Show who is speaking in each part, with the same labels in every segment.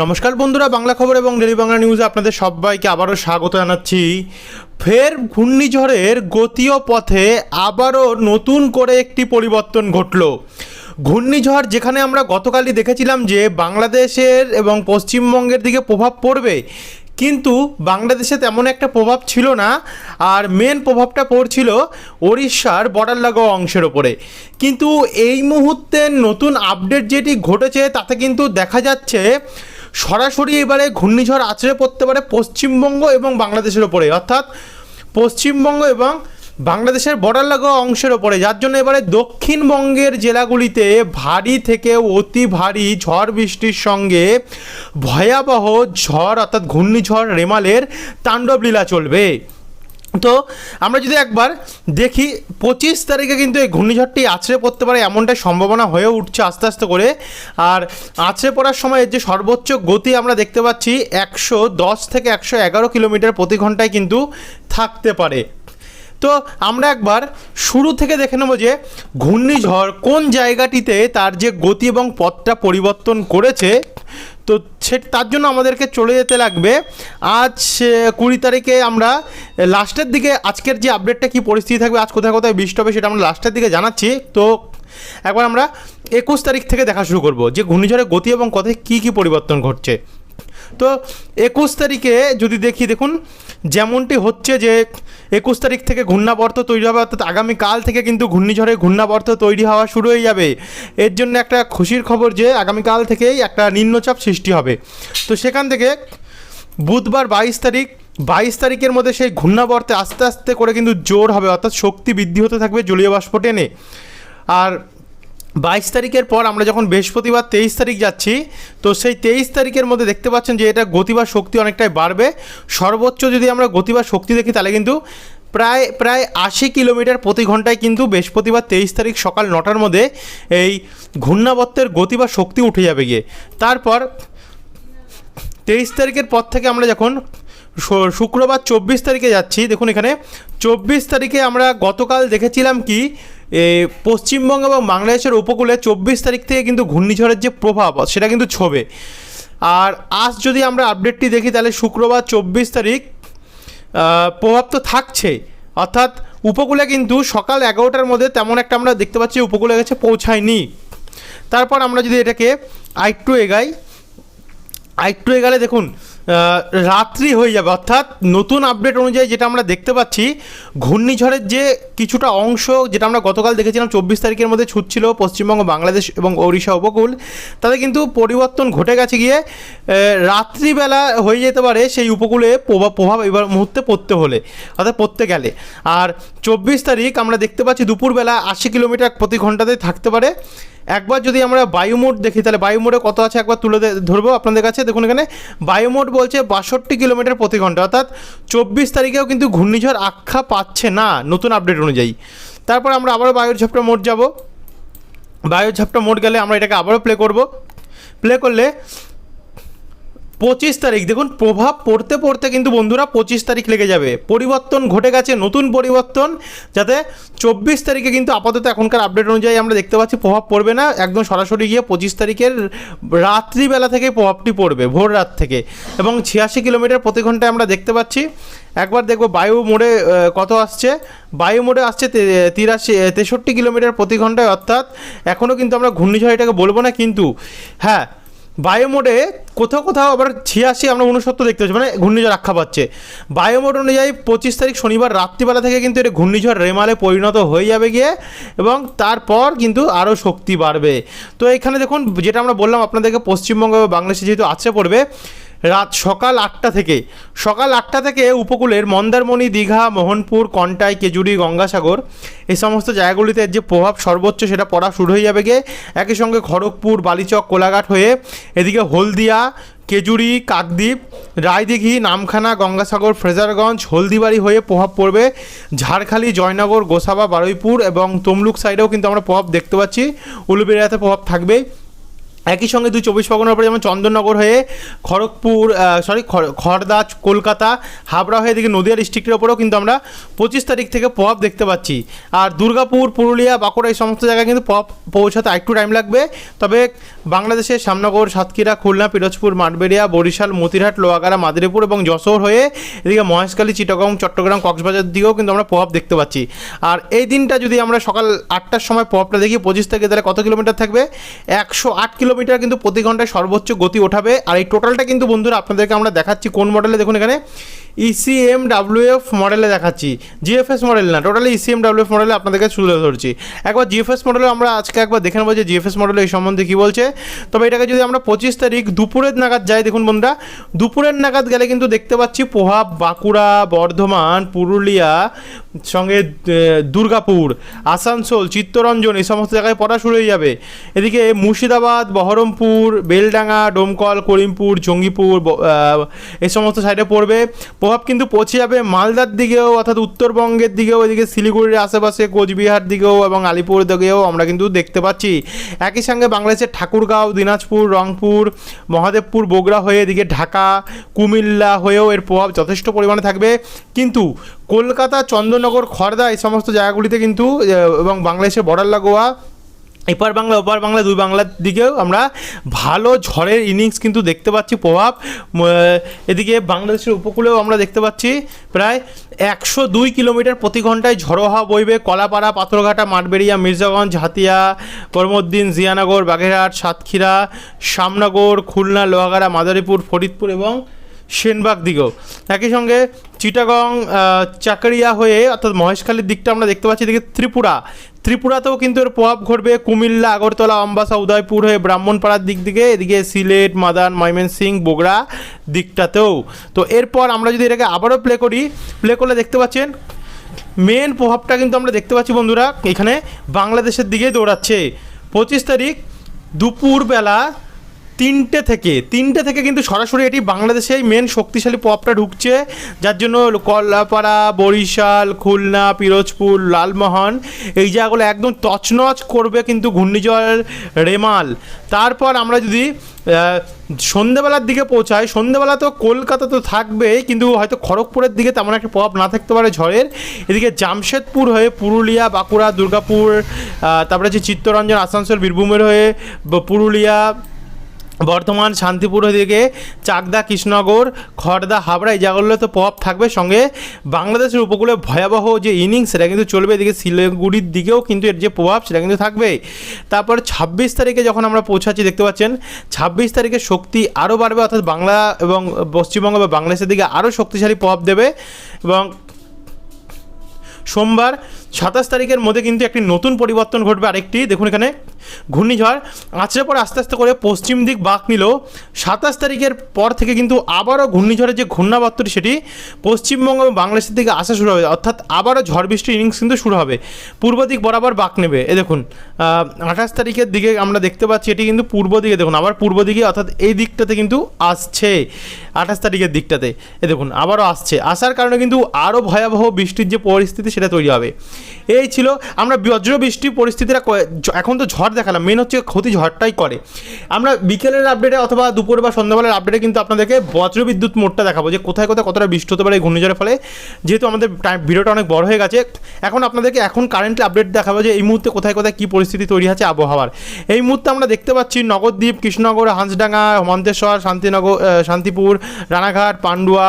Speaker 1: নমস্কার বন্ধুরা, বাংলা খবর এবং ডেলি বাংলা নিউজে আপনাদের সবাইকে আবারও স্বাগত জানাচ্ছি। ফের ঘূর্ণিঝড়ের গতীয় পথে আবারও নতুন করে একটি পরিবর্তন ঘটল। ঘূর্ণিঝড় যেখানে আমরা গতকালই দেখেছিলাম যে বাংলাদেশের এবং পশ্চিমবঙ্গের দিকে প্রভাব পড়বে, কিন্তু বাংলাদেশে তেমন একটা প্রভাব ছিল না, আর মেন প্রভাবটা পড়ছিল ওড়িশার বর্ডার লাগোয়া অংশের ওপরে। কিন্তু এই মুহূর্তে নতুন আপডেট যেটি ঘটেছে, তাতে কিন্তু দেখা যাচ্ছে সরাসরি এবারে ঘূর্ণিঝড় আছড়ে পড়তে পারে পশ্চিমবঙ্গ এবং বাংলাদেশের ওপরে। অর্থাৎ পশ্চিমবঙ্গ এবং বাংলাদেশের বর্ডার লাগোয়া অংশের ওপরে। যার জন্য এবারে দক্ষিণবঙ্গের জেলাগুলিতে ভারী থেকে অতি ভারী ঝড় বৃষ্টির সঙ্গে ভয়াবহ ঝড় অর্থাৎ ঘূর্ণিঝড় রেমালের তাণ্ডব লীলা চলবে। তো আমরা যদি একবার দেখি পঁচিশ তারিখে কিন্তু এই ঘূর্ণিঝড়টি আছড়ে পড়তে পারে এমনটাই সম্ভাবনা হয়ে উঠছে আস্তে আস্তে করে। আর আছড়ে পড়ার সময় যে সর্বোচ্চ গতি আমরা দেখতে পাচ্ছি একশো দশ থেকে একশো এগারো কিলোমিটার প্রতি ঘন্টায় কিন্তু থাকতে পারে। তো আমরা একবার শুরু থেকে দেখে নেব যে ঘূর্ণিঝড় কোন জায়গাটিতে তার যে গতি এবং পথটা পরিবর্তন করেছে। তো সে, তার জন্য আমাদেরকে চলে যেতে লাগবে। আজ কুড়ি তারিখে আমরা লাস্টের দিকে আজকের যে আপডেটটা কী পরিস্থিতি থাকবে, আজ কোথায় কোথায় বৃষ্টি হবে সেটা আমরা লাস্টের দিকে জানাচ্ছি। তো একবার আমরা একুশ তারিখ থেকে দেখা শুরু করব যে ঘূর্ণিঝড়ের গতি এবং কথায় কী কী পরিবর্তন ঘটছে। তো একুশ তারিখে যদি দেখি, দেখুন, যেমনটি হচ্ছে যে একুশ তারিখ থেকে ঘূর্ণাবর্ত তৈরি হবে, অর্থাৎ আগামীকাল থেকে কিন্তু ঘূর্ণিঝড়ে ঘূর্ণাবর্ত তৈরি হওয়া শুরু হয়ে যাবে। এর জন্য একটা খুশির খবর যে আগামীকাল থেকেই একটা নিম্নচাপ সৃষ্টি হবে। তো সেখান থেকে বুধবার বাইশ তারিখ, বাইশ তারিখের মধ্যে সেই ঘূর্ণাবর্তে আস্তে আস্তে করে কিন্তু জোর হবে, অর্থাৎ শক্তি বৃদ্ধি হতে থাকবে জলীয় বাষ্প টেনে। আর বাইশ তারিখের পর আমরা যখন বৃহস্পতিবার তেইশ তারিখ যাচ্ছি, তো সেই তেইশ তারিখের মধ্যে দেখতে পাচ্ছেন যে এটা গতি বা শক্তি অনেকটাই বাড়বে। সর্বোচ্চ যদি আমরা গতি বা শক্তি দেখি, তাহলে কিন্তু প্রায় প্রায় আশি কিলোমিটার প্রতি ঘন্টায় কিন্তু বৃহস্পতিবার তেইশ তারিখ সকাল নটার মধ্যে এই ঘূর্ণাবর্তের গতি বা শক্তি উঠে যাবে গিয়ে। তারপর তেইশ তারিখের পর থেকে আমরা যখন শুক্রবার চব্বিশ তারিখে যাচ্ছি, দেখুন এখানে, চব্বিশ তারিখে আমরা গতকাল দেখেছিলাম কি পশ্চিমবঙ্গ এবং বাংলাদেশের উপকূলে চব্বিশ তারিখ থেকে কিন্তু ঘূর্ণিঝড়ের যে প্রভাব, সেটা কিন্তু ছবে। আর আজ যদি আমরা আপডেটটি দেখি, তাহলে শুক্রবার চব্বিশ তারিখ প্রভাব তো থাকছে। অর্থাৎ উপকূলে কিন্তু সকাল এগারোটার মধ্যে তেমন একটা আমরা দেখতে পাচ্ছি উপকূলে গেছে, পৌঁছায়নি। তারপর আমরা যদি এটাকে আরেকটু এগাই, আরেকটু এগালে দেখুন রাত্রি হয়ে যাবে। অর্থাৎ নতুন আপডেট অনুযায়ী যেটা আমরা দেখতে পাচ্ছি, ঘূর্ণিঝড়ের যে কিছুটা অংশ, যেটা আমরা গতকাল দেখেছিলাম, চব্বিশ তারিখের মধ্যে ছুটছিল পশ্চিমবঙ্গ, বাংলাদেশ এবং ওড়িশা উপকূল, তাতে কিন্তু পরিবর্তন ঘটে গেছে গিয়ে রাত্রিবেলা হয়ে যেতে পারে সেই উপকূলে প্রভাব প্রভাব এবার মুহূর্তে পড়তে হলে, অর্থাৎ পড়তে গেলে। আর চব্বিশ তারিখ আমরা দেখতে পাচ্ছি দুপুরবেলা আশি কিলোমিটার প্রতি ঘন্টাতে থাকতে পারে। একবার যদি আমরা বায়ুমোড দেখি, তাহলে বায়ুমোডে কত আছে একবার তুলে ধরবো আপনাদের কাছে? দেখুন এখানে, বায়ুমোড বলছে বাষট্টি কিলোমিটার প্রতি ঘণ্টা, অর্থাৎ চব্বিশ তারিখেও কিন্তু ঘূর্ণিঝড় আখ্যা পাচ্ছে না নতুন আপডেট অনুযায়ী। তারপর আমরা আবারও বায়ুর ঝাপটা মোড যাব। বায়ুর ঝাপটা মোড গেলে আমরা এটাকে আবারও প্লে করব। প্লে করলে পঁচিশ তারিখ। দেখুন, প্রভাব পড়তে পড়তে কিন্তু বন্ধুরা পঁচিশ তারিখ লেগে যাবে। পরিবর্তন ঘটে গেছে, নতুন পরিবর্তন, যাতে চব্বিশ তারিখে কিন্তু আপাতত এখনকার আপডেট অনুযায়ী আমরা দেখতে পাচ্ছি প্রভাব পড়বে না। একদম সরাসরি গিয়ে পঁচিশ তারিখের রাত্রিবেলা থেকে প্রভাবটি পড়বে, ভোর রাত থেকে। এবং ছিয়াশি কিলোমিটার প্রতি ঘন্টায় আমরা দেখতে পাচ্ছি। একবার দেখব বায়ু মোড়ে কত আসছে? বায়ু মোড়ে আসছে তিরাশি, তেষট্টি কিলোমিটার প্রতি ঘন্টায়, অর্থাৎ এখনও কিন্তু আমরা ঘূর্ণিঝড় এটাকে বলব না, কিন্তু হ্যাঁ বায়োমোডে কোথাও কোথাও আবার ছিয়াশি আমরা উনসত্তর দেখতে পাচ্ছি মানে ঘূর্ণিঝড় আখ্যা পাচ্ছে। বায়োমোড অনুযায়ী পঁচিশ তারিখ শনিবার রাত্রিবেলা থেকে কিন্তু এটা ঘূর্ণিঝড় রেমালে পরিণত হয়ে যাবে গিয়ে এবং তারপর কিন্তু আরও শক্তি বাড়বে। তো এখানে দেখুন, যেটা আমরা বললাম আপনাদেরকে পশ্চিমবঙ্গ এবং বাংলাদেশে যেহেতু আছে পড়বে রাত সকাল আটটা থেকে। সকাল আটটা থেকে উপকূলের মন্দারমণি, দীঘা, মোহনপুর, কন্টাই, কেজুরি, গঙ্গাসাগর, এই সমস্ত জায়গাগুলিতে যে প্রভাব সর্বোচ্চ সেটা পড়া শুরু হয়ে যাবে গিয়ে একই সঙ্গে খড়গপুর, বালিচক, কোলাঘাট হয়ে এদিকে হলদিয়া, কেজুরি, কাকদ্বীপ, রায়দিঘি, নামখানা, গঙ্গাসাগর, ফ্রেজারগঞ্জ, হলদিবাড়ি হয়ে প্রভাব পড়বে। ঝাড়খালি, জয়নগর, গোসাবা, বারুইপুর এবং তমলুক সাইডেও কিন্তু আমরা প্রভাব দেখতে পাচ্ছি। উলুবেড়িয়াতে প্রভাব থাকবেই। একই সঙ্গে দুই চব্বিশ পরগনার উপরে যেমন চন্দননগর হয়ে খড়গপুর সরি খড়দা, কলকাতা, হাবড়া হয়ে এদিকে নদিয়া ডিস্ট্রিক্টের ওপরেও কিন্তু আমরা পঁচিশ তারিখ থেকে প্রভাব দেখতে পাচ্ছি। আর দুর্গাপুর, পুরুলিয়া, বাঁকুড়া এই সমস্ত জায়গায় কিন্তু প্রভাব পৌঁছাতে একটু টাইম লাগবে। তবে বাংলাদেশের শ্যামনগর সাতক্ষীরা, খুলনা, পিরোজপুর, মাঠবেড়িয়া, বরিশাল, মতিরহাট, লোহাগাড়া, মাদারীপুর এবং যশোর হয়ে এদিকে মহেশখালী, চিটাগং, চট্টগ্রাম, কক্সবাজার দিকেও কিন্তু আমরা প্রভাব দেখতে পাচ্ছি। আর এই দিনটা যদি আমরা সকাল আটটার সময় প্রভাবটা দেখি, পঁচিশ থেকে তাহলে কত কিলোমিটার থাকবে? একশো আট কিলোমিটার কিন্তু প্রতি ঘন্টায় সর্বোচ্চ গতি ওঠাবে। আর এই টোটালটা কিন্তু বন্ধুরা আপনাদেরকে আমরা দেখাচ্ছি কোন মডেলে দেখুন এখানে ইসিএম ডাব্লিউএফ মডেলে দেখাচ্ছি। জিএফএস মডেল না টোটালি ইসিএম ডাব্লিউএফ মডেলে আপনাদেরকে তুলে ধরছি। একবার জিএফএস মডেলে আমরা আজকে একবার দেখে নেব যে জিএফএস মডেল এই সম্বন্ধে কী বলছে। তবে এটাকে যদি আমরা পঁচিশ তারিখ দুপুরের নাগাদ যাই, দেখুন বন্ধুরা, দুপুরের নাগাদ গেলে কিন্তু দেখতে পাচ্ছি প্রভাব বাঁকুড়া, বর্ধমান, পুরুলিয়া, সঙ্গে দুর্গাপুর, আসানসোল, চিত্তরঞ্জন, এই সমস্ত জায়গায় পড়া শুরু হয়ে যাবে। এদিকে মুর্শিদাবাদ বহরমপুর, বেলডাঙ্গা, ডোমকল, করিমপুর, জঙ্গিপুর এই সমস্ত সাইডে পড়বে। প্রভাব কিন্তু পৌঁছে যাবে মালদার দিকেও, অর্থাৎ উত্তরবঙ্গের দিকেও, এদিকে শিলিগুড়ির আশেপাশে, কোচবিহার দিকেও এবং আলিপুর দিকেও আমরা কিন্তু দেখতে পাচ্ছি। একই সঙ্গে বাংলাদেশের ঠাকুরগাঁও, দিনাজপুর, রংপুর, মহাদেবপুর, বগুড়া হয়ে এদিকে ঢাকা, কুমিল্লা হয়েও এর প্রভাব যথেষ্ট পরিমাণে থাকবে। কিন্তু কলকাতা, চন্দ্রনগর খড়দা এই সমস্ত জায়গাগুলিতে কিন্তু এবং বাংলাদেশের বর্ডার লাগোয়া এপার বাংলা, ওপার বাংলা, দুই বাংলার দিকেও আমরা ভালো ঝড়ের ইনিংস কিন্তু দেখতে পাচ্ছি, প্রভাব। এদিকে বাংলাদেশের উপকূলেও আমরা দেখতে পাচ্ছি, প্রায় একশো দুই কিলোমিটার প্রতি ঘন্টায় ঝড়ো হাওয়া বইবে কলাপাড়া, পাথরঘাটা, মাঠবেড়িয়া, মির্জাগঞ্জ, হাতিয়া পরমদ্দিন জিয়ানগর, বাগেরহাট, সাতক্ষীরা শ্যামনগর খুলনা, লোহাগাড়া, মাদারীপুর, ফরিদপুর এবং সেনবাগ দিকেও একই সঙ্গে চিটাগং চাকরিয়া হয়ে অর্থাৎ মহেশখালীর দিকটা আমরা দেখতে পাচ্ছি, এদিকে ত্রিপুরা। ত্রিপুরাতেও কিন্তু এর প্রভাব ঘটবে। কুমিল্লা, আগরতলা, অম্বাসা, উদয়পুর হয়ে ব্রাহ্মণপাড়ার দিক দিকে, এদিকে সিলেট, মাদান ময়মনসিং বগুড়া দিকটাতেও। তো এরপর আমরা যদি এটাকে আবারও প্লে করি প্লে করলে দেখতে পাচ্ছেন মেন প্রভাবটা কিন্তু আমরা দেখতে পাচ্ছি বন্ধুরা, এখানে বাংলাদেশের দিকে দৌড়াচ্ছে। পঁচিশ তারিখ দুপুরবেলা তিনটে থেকে তিনটে থেকে কিন্তু সরাসরি এটি বাংলাদেশেই মেন শক্তিশালী প্রভাবটা ঢুকছে। যার জন্য কল্লাপাড়া বরিশাল খুলনা পিরোজপুর লালমোহন এই জায়গাগুলো একদম তছনছ করবে কিন্তু ঘূর্ণিঝড় রেমাল। তারপর আমরা যদি আহ, সন্ধেবেলার দিকে পৌঁছাই সন্ধেবেলা তো কলকাতা তো থাকবেই কিন্তু হয়তো খড়গপুরের দিকে তেমন একটা প্রভাব না থাকতে পারে ঝড়ের। এদিকে জামশেদপুর হয়ে পুরুলিয়া বাঁকুড়া দুর্গাপুর তারপরে হচ্ছে চিত্তরঞ্জন আসানসোল বীরভূমের হয়ে পুরুলিয়া বর্ধমান শান্তিপুর দিকে চাকদা, কৃষ্ণনগর, খড়দা, হাবড়া এই জায়গাগুলোতে প্রভাব থাকবে। সঙ্গে বাংলাদেশের উপকূলে ভয়াবহ যে ইনিংস সেটা কিন্তু চলবে এদিকে শিলিগুড়ির দিকেও কিন্তু এর যে প্রভাব, সেটা কিন্তু থাকবে। তারপর ছাব্বিশ তারিখে যখন আমরা পৌঁছাচ্ছি, দেখতে পাচ্ছেন, ছাব্বিশ তারিখে শক্তি আরও বাড়বে, অর্থাৎ বাংলা এবং পশ্চিমবঙ্গ বা বাংলাদেশের দিকে আরও শক্তিশালী প্রভাব দেবে। এবং সোমবার সাতাশ তারিখের মধ্যে কিন্তু একটি নতুন পরিবর্তন ঘটবে আরেকটি। দেখুন এখানে। ঘূর্ণিঝড় আছড়ে পরে আস্তে আস্তে করে পশ্চিম দিক বাঁক নিল। সাতাশ তারিখের পর থেকে কিন্তু আবারও ঘূর্ণিঝড়ের যে ঘূর্ণাবর্তটি সেটি পশ্চিমবঙ্গ এবং বাংলাদেশের দিকে আসা শুরু হবে। অর্থাৎ আবারও ঝড় বৃষ্টির ইনিংস কিন্তু শুরু হবে। পূর্ব দিক বরাবর বাঁক নেবে। এ দেখুন আঠাশ তারিখের দিকে আমরা দেখতে পাচ্ছি, এটি কিন্তু পূর্ব দিকে, দেখুন, আবার পূর্ব দিকে, অর্থাৎ এই দিকটাতে কিন্তু আসছে। আঠাশ তারিখের দিকটাতে, এ দেখুন, আবারও আসছে। আসার কারণে কিন্তু আরও ভয়াবহ বৃষ্টির যে পরিস্থিতি, সেটা তৈরি হবে। এই ছিল আমরা বজ্র বৃষ্টি পরিস্থিতিটা এখন তো ঝড় দেখালাম। মেন হচ্ছে ক্ষতি ঝড়টাই করে। আমরা বিকেলের আপডেটে অথবা দুপুর বা সন্ধ্যাবেলার আপডেটে কিন্তু আপনাদেরকে বজ্রবিদ্যুৎ মোডটা দেখাবো যে কোথায় কোথায় কতটা বৃষ্টি হতে পারে ঘূর্ণিঝড়ের ফলে। যেহেতু আমাদের ভিডিওটা অনেক বড় হয়ে গেছে, এখন আপনাদেরকে এখন কারেন্টলি আপডেট দেখাবো যে এই মুহূর্তে কোথায় কোথায় কী পরিস্থিতি তৈরি আছে আবহাওয়ার। এই মুহূর্তে আমরা দেখতে পাচ্ছি নগরদ্বীপ, কৃষ্ণনগর, হাঁসডাঙ্গা, মন্তেশ্বর, শান্তিনগর শান্তিপুর, রানাঘাট, পান্ডুয়া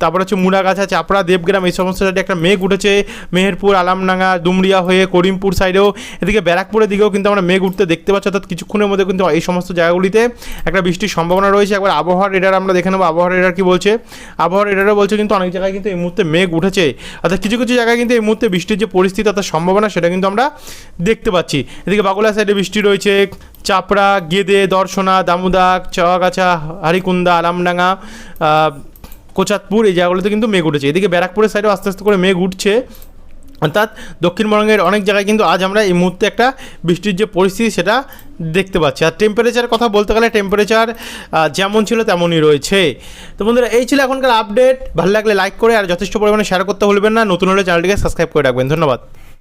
Speaker 1: তারপর হচ্ছে মুড়াগাছা, চাপড়া, দেবগ্রাম এই সমস্ত সাইডে একটা মেঘ উঠেছে। মেহেরপুর, আলামডাঙ্গা, ডুমরিয়া হয়ে করিমপুর সাইডেও এদিকে ব্যারাকপুরের দিকেও কিন্তু আমরা মেঘ উঠতে দেখতে পাচ্ছি। অর্থাৎ কিছুক্ষণের মধ্যে কিন্তু এই সমস্ত জায়গাগুলিতে একটা বৃষ্টির সম্ভাবনা রয়েছে। একবার আবহাওয়ার রেডার আমরা দেখে নেব। আবহাওয়ার রেডার কি বলছে? আবহাওয়ার রেডারও বলছে কিন্তু অনেক জায়গায় কিন্তু এই মুহূর্তে মেঘ উঠেছে। অর্থাৎ কিছু কিছু জায়গায় কিন্তু এই মুহূর্তে বৃষ্টির যে পরিস্থিতি, অর্থাৎ সম্ভাবনা, সেটা কিন্তু আমরা দেখতে পাচ্ছি। এদিকে বাগুলা সাইডে বৃষ্টি রয়েছে। চাপড়া, গেদে, দর্শনা দামুদাক চাওয়াগাছা, হারিকুন্দা, আলামডাঙ্গা কোচাতপুর এই জায়গাগুলোতে কিন্তু মেঘ উঠেছে। এদিকে ব্যারাকপুরের সাইডেও আস্তে আস্তে করে মেঘ উঠছে। অর্থাৎ দক্ষিণবঙ্গের অনেক জায়গায় কিন্তু আজ আমরা এই মুহূর্তে একটা বৃষ্টির যে পরিস্থিতি, সেটা দেখতে পাচ্ছি। আর টেম্পারেচার কথা বলতে গেলে টেম্পারেচার যেমন ছিল তেমনই রয়েছে। তো বন্ধুরা, এই ছিল এখনকার আপডেট ভালো লাগলে লাইক করে আর যথেষ্ট পরিমাণে শেয়ার করতে ভুলবেন না। নতুন হলে চ্যানেলটিকে সাবস্ক্রাইব করে রাখবেন। ধন্যবাদ।